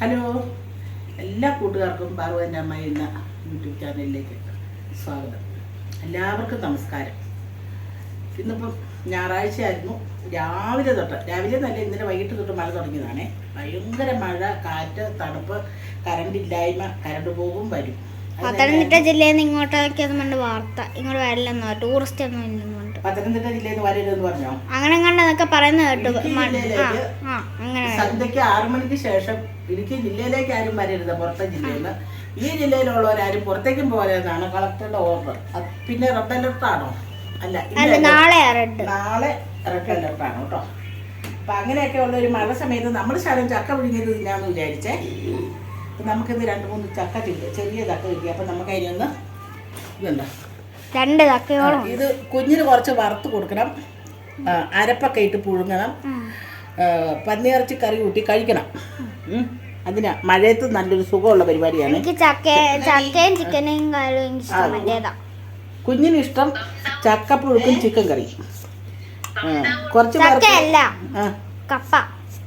Hello. എല്ലാ കൂട്ടുകാർക്കും പാർവന്റെ അമ്മ എന്ന യൂട്യൂബ് ചാനലിലേക്ക് സ്വാഗതം. എല്ലാവർക്കും നമസ്കാരം. ഇന്നിപ്പം ഞായറാഴ്ച ആയിരുന്നു രാവിലെ തൊട്ട് രാവിലെ നല്ല ഇന്നലെ വൈകിട്ട് തൊട്ട് മഴ തുടങ്ങിയതാണേ. ഭയങ്കര മഴ കാറ്റ് തണുപ്പ് കറണ്ട് ഇല്ലായ്മ കറണ്ട് പോകും വരും. പത്തനംതിട്ട ജില്ലയിൽ നിന്ന് ഇങ്ങോട്ടേക്ക് അതുകൊണ്ട് വാർത്ത. ഇങ്ങോട്ട് വരില്ലെന്നോ ടൂറിസ്റ്റ് ഒന്നും ഇല്ലെന്നുണ്ട് പത്തനംതിട്ട ജില്ലയിൽ നിന്ന് വരരുതെന്ന് പറഞ്ഞോ? അങ്ങനെ കണ്ടതൊക്കെ പറയുന്നത് കേട്ടു. ഇടുക്കി ആ ആ അങ്ങനെ സന്ധ്യയ്ക്ക് ആറു മണിക്ക് ശേഷം ഇടുക്കി ജില്ലയിലേക്ക് ആരും വരരുത് പുറത്തെ ജില്ലയിൽ നിന്ന് ഈ ജില്ലയിലുള്ളവരാരും പുറത്തേക്കും പോകരുതെന്നാണ് കളക്ടറുടെ ഓർഡർ പിന്നെ റെഡ് അലർട്ട് ആണോ? അല്ല നാളെ നാളെ റെഡ് അലർട്ട് ആണ് കേട്ടോ. അപ്പൊ അങ്ങനെയൊക്കെ ഉള്ള ഒരു മഴ സമയത്ത് നമ്മൾ ശകലം ചക്ക പിടിക്കരുത് തിന്നാന്ന് വിചാരിച്ചേ. നമുക്കിന്ന് രണ്ട് മൂന്ന് ചക്ക കിട്ടി. ചെറിയ ചക്ക കിട്ടി. അപ്പൊ നമുക്ക് അതിനൊന്ന് ഇതുണ്ടോ രണ്ട് ചക്കയോളം ഇത് കുഞ്ഞിന് കുറച്ച് വറുത്ത് കൊടുക്കണം. അരപ്പൊക്കെ ഇട്ട് പുഴുങ്ങണം. പന്നിയിറച്ചി കറി കൂട്ടി കഴിക്കണം. അതിനാ മഴയത്ത് നല്ലൊരു സുഖമുള്ള പരിപാടിയാണ്. എനിക്ക് ചക്കയും ചിക്കനും കുഞ്ഞിന് ഇഷ്ടം ചക്കപ്പുഴുക്കും ചിക്കൻ കറി കുറച്ച് കപ്പ.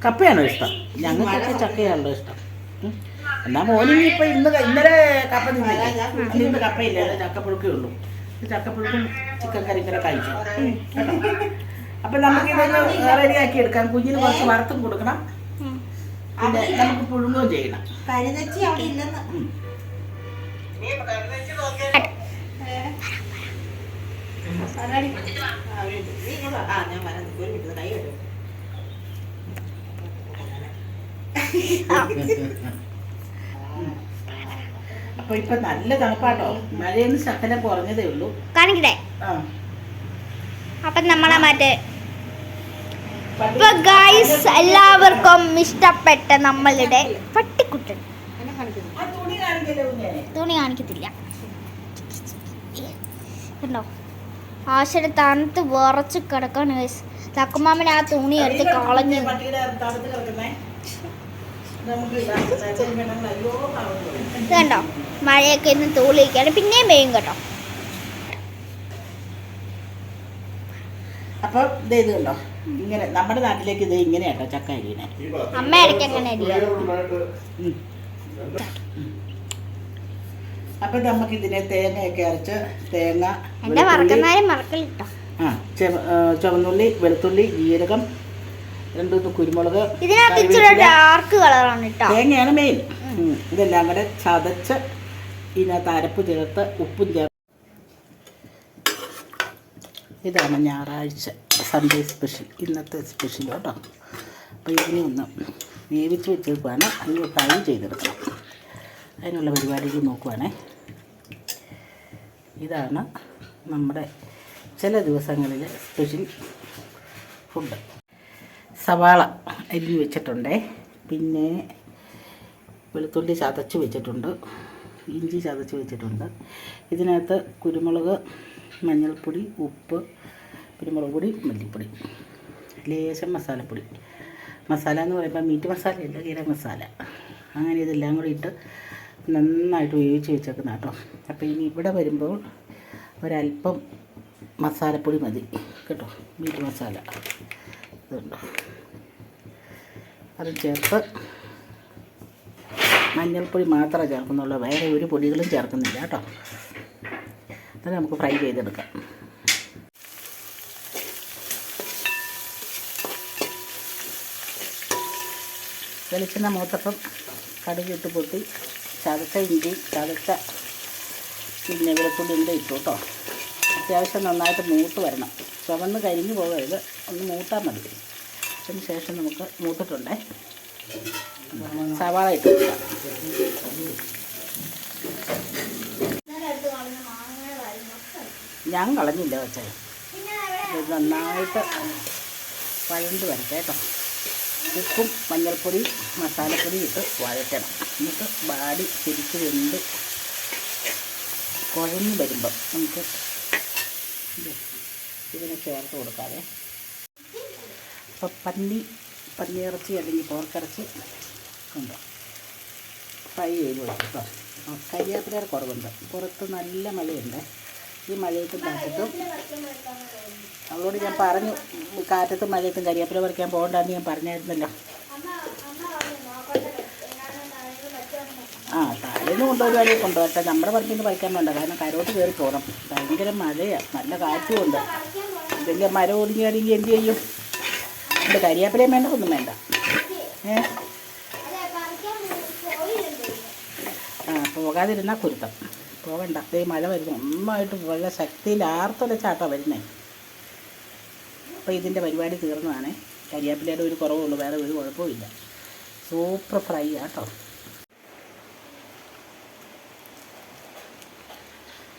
കപ്പയാണോ ഇഷ്ടം? ഞങ്ങൾക്ക് ചക്കയാണല്ലോ ഇഷ്ടം. എന്നാ മോനിനി ഇപ്പൊ ഇന്ന് ഇന്നലെ കപ്പ തിന്നില്ല? ഇന്ന് കപ്പയില്ല? ചക്കപ്പുഴുക്കേ ഉള്ളൂ. ചക്കപ്പുഴുക്കും ചിക്കൻ കറി ഇങ്ങനെ കഴിച്ചു. അപ്പൊ നമുക്ക് ഇതൊന്ന് റെഡിയാക്കി എടുക്കാം. കുഞ്ഞിന് കുറച്ച് വറുത്തും കൊടുക്കണം. പിന്നെ നമുക്ക് പുഴുങ്ങുകയും ചെയ്യണം. ആ അവിടെ വരാം ഉം. നീ ഇങ്ങോട്ട് വാ. ആ ഞാൻ വരാം നിനക്ക് ഒരു മിനിറ്റ് കൈ വരും അപ്പൊ ഇപ്പൊ നല്ല തണുപ്പാട്ടോ. മഴയൊന്ന് ശകലം കുറഞ്ഞതേ ഉള്ളൂ. കാണിക്കട്ടെ? അപ്പൊ നമ്മളെ മറ്റേ പണ്ട് ഇപ്പൊ എല്ലാവർക്കും ഇഷ്ടപ്പെട്ട നമ്മളുടെ പട്ടിക്കുട്ടൻ. എന്നെ ആ തുണി കാണിക്കല്ലേ കുഞ്ഞേ തുണി കാണിക്കത്തില്ല. കണ്ടോ? ആശയുടെ തണുത്ത് വിറച്ച് കിടക്കാണ് ഗൈസ് തക്കുമാമൻ ആ തുണി എടുത്ത് കളഞ്ഞു. കണ്ടോ മഴയൊക്കെ ഇന്ന് തൂളിയൊക്കെയാണ് പിന്നെയും പെയ്യും കേട്ടോ. അപ്പൊ ഇത് കണ്ടോ? ഇങ്ങനെ നമ്മുടെ നാട്ടിലേക്ക് ഇത് ഇങ്ങനെയാട്ടോ ചക്ക അരിയണേ. അമ്മ ഇടയ്ക്ക് അങ്ങനെ അരിയാ? അപ്പൊ നമുക്ക് ഇതിനെ തേങ്ങയൊക്കെ അരച്ച് തേങ്ങ ആ, ചുവന്നുള്ളി വെളുത്തുള്ളി ജീരകം രണ്ടു കുരുമുളക് ഇതിനകത്ത് കളറാണ് കേട്ടോ തേങ്ങയാണ് മെയിൻ ഇതെല്ലാം കൂടെ ചതച്ച് ഇതിനകത്ത് അരപ്പ് ചേർത്ത് ഉപ്പും ചേർത്ത് ഇതാണ് ഞായറാഴ്ച സൺഡേ സ്പെഷ്യൽ ഇന്നത്തെ സ്പെഷ്യൽ കേട്ടോ. അപ്പോൾ ഇതിനെ ഒന്ന് വേവിച്ച് വെച്ചേക്കുവാണ്. അതിന് ഫ്രൈ ചെയ്തെടുക്കണം. അതിനുള്ള പരിപാടിക്ക് നോക്കുവാണേ. ഇതാണ് നമ്മുടെ ചില ദിവസങ്ങളിലെ സ്പെഷ്യൽ ഫുഡ് സവാള അരിഞ്ഞ് വെച്ചിട്ടുണ്ടേ. പിന്നെ വെളുത്തുള്ളി ചതച്ച് വെച്ചിട്ടുണ്ട്. ഇഞ്ചി ചതച്ച് വെച്ചിട്ടുണ്ട്. ഇതിനകത്ത് കുരുമുളക് മഞ്ഞൾപ്പൊടി ഉപ്പ് കുരുമുളക് പൊടി മല്ലിപ്പൊടി. ലേശം മസാലപ്പൊടി. മസാല എന്ന് പറയുമ്പോൾ മീറ്റ് മസാലയല്ല ഗീര മസാല. അങ്ങനെ ഇതെല്ലാം കൂടി ഇട്ട് നന്നായിട്ട് വേവിച്ച് വെച്ചേക്കുന്ന കേട്ടോ. അപ്പോൾ ഇനി ഇവിടെ വരുമ്പോൾ ഒരല്പം മസാലപ്പൊടി മതി. കേട്ടോ മീറ്റ് മസാല. ഇതുണ്ടോ? അത് ചേർത്ത് മഞ്ഞൾപ്പൊടി മാത്രമേ ചേർക്കുന്നുള്ളൂ. വേറെ ഒരു പൊടികളും ചേർക്കുന്നില്ല കേട്ടോ. അത് നമുക്ക് ഫ്രൈ ചെയ്തെടുക്കാം. വെളിച്ചെണ്ണ മൂത്തപ്പം കടുകിട്ട് പൊട്ടി ചതച്ച ഇഞ്ചി ചതച്ച പിന്നെ ഉണ്ട് ഇട്ടു കേട്ടോ. അത്യാവശ്യം നന്നായിട്ട് മൂത്ത് വരണം. ചുവന്ന് കരിഞ്ഞു പോകരുത്. ഒന്ന് മൂത്താൽ മതി. അതിന് ശേഷം നമുക്ക് മൂത്തിട്ടുണ്ടേ. സവാള ഇട്ട് കൊടുക്കാം. ഞാൻ കളഞ്ഞില്ല വെച്ചേ. ഇത് നന്നായിട്ട് വഴണ്ട് വരട്ടെ കേട്ടോ. ഉപ്പും മഞ്ഞൾപ്പൊടി മസാലപ്പൊടി ഇട്ട് വഴറ്റണം. എന്നിട്ട് ബാടി തിരിച്ച് വെന്ത് കുഴഞ്ഞ് വരുമ്പം നമുക്ക് ഇതിനെ ചേർത്ത് കൊടുക്കാതെ അപ്പോൾ പന്നി പന്നിയിറച്ചി അല്ലെങ്കിൽ പോർക്കിറച്ചി ഉണ്ട്. ഫ്രൈ ചെയ്ത് വെച്ചിട്ടോ. കരിയാപ്പിലേറെ കുറവുണ്ട്. പുറത്ത് നല്ല മഴയുണ്ട്. ഈ മഴയത്തും കാറ്റത്തും അവളോട് ഞാൻ പറഞ്ഞു കാറ്റത്തും മഴയത്തും കരിയാപ്പില പറിക്കാൻ പോകണ്ടെന്ന് ഞാൻ പറഞ്ഞായിരുന്നല്ലോ. ആ താഴേന്ന് കൊണ്ടുവരുവാണെങ്കിൽ കൊണ്ടുവരട്ടെ നമ്മുടെ പറമ്പിൽ പറിക്കാൻ വേണ്ട. കാരണം കരോട്ട് കയറി പോകണം ഭയങ്കര മഴയാണ് നല്ല കാറ്റുമുണ്ട് വലിയ മരം ഒടിഞ്ഞു കരിഞ്ഞ് എന്ത് ചെയ്യും? ഇവിടെ കരിയാപ്പിലയും വേണ്ട ഒന്നും വേണ്ട. ഏ? ആ പോകാതിരുന്നാൽ കുരുത്തം. പോകണ്ട. ദേ മഴ വരുന്നു. ഒന്നായിട്ട് വളരെ ശക്തിയിൽ ആർത്തുള്ള വരുന്നേ. അപ്പോൾ ഇതിന്റെ പരിപാടി തീർന്നതാണ്. കരിയാപ്പിലയുടെ ഒരു കുറവുള്ളൂ വേറെ ഒരു കുഴപ്പമില്ല സൂപ്പർ ഫ്രൈ ആട്ടോ.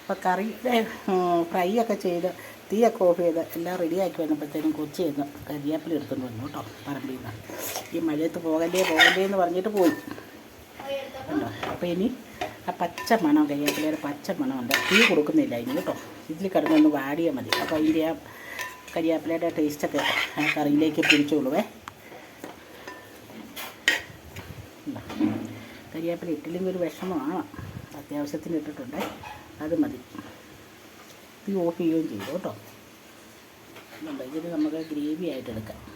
അപ്പോൾ കറി ഫ്രൈ ഒക്കെ ചെയ്ത് തീയൊക്കെ ഓഫ് ചെയ്ത് എല്ലാം റെഡിയാക്കി വന്നപ്പോഴത്തേനും കൊച്ചി നിന്ന് കരിയാപ്പില എടുത്തുകൊണ്ട് വന്നു കേട്ടോ പറമ്പിൽ നിന്ന് ഈ മഴയത്ത് പോകണ്ടേ പോകണ്ടേ എന്ന് പറഞ്ഞിട്ട് പോയി. ഉണ്ടോ അപ്പോൾ ഇനി ആ പച്ച മണം കരിയാപ്പിലയുടെ പച്ച മണമുണ്ട് തീ കൊടുക്കുന്നില്ല ഇനി കേട്ടോ. ഇതിൽ കിടന്നൊന്ന് വാടിയാൽ മതി. അപ്പോൾ അതിന്റെ ആ കരിയാപ്പിലയുടെ ടേസ്റ്റൊക്കെ ആ കറിയിലേക്ക് പിടിച്ചോളുവേ? കരിയാപ്പില ഇട്ടില്ലെങ്കിൽ ഒരു വിഷമമാണ്. അത്യാവശ്യത്തിന് ഇട്ടിട്ടുണ്ട്. അത് മതി. തീ ഓഫ് ചെയ്യുകയും ചെയ്തു കേട്ടോ. എന്നുണ്ടെങ്കിൽ നമുക്ക് ഗ്രേവി ആയിട്ട് എടുക്കാം.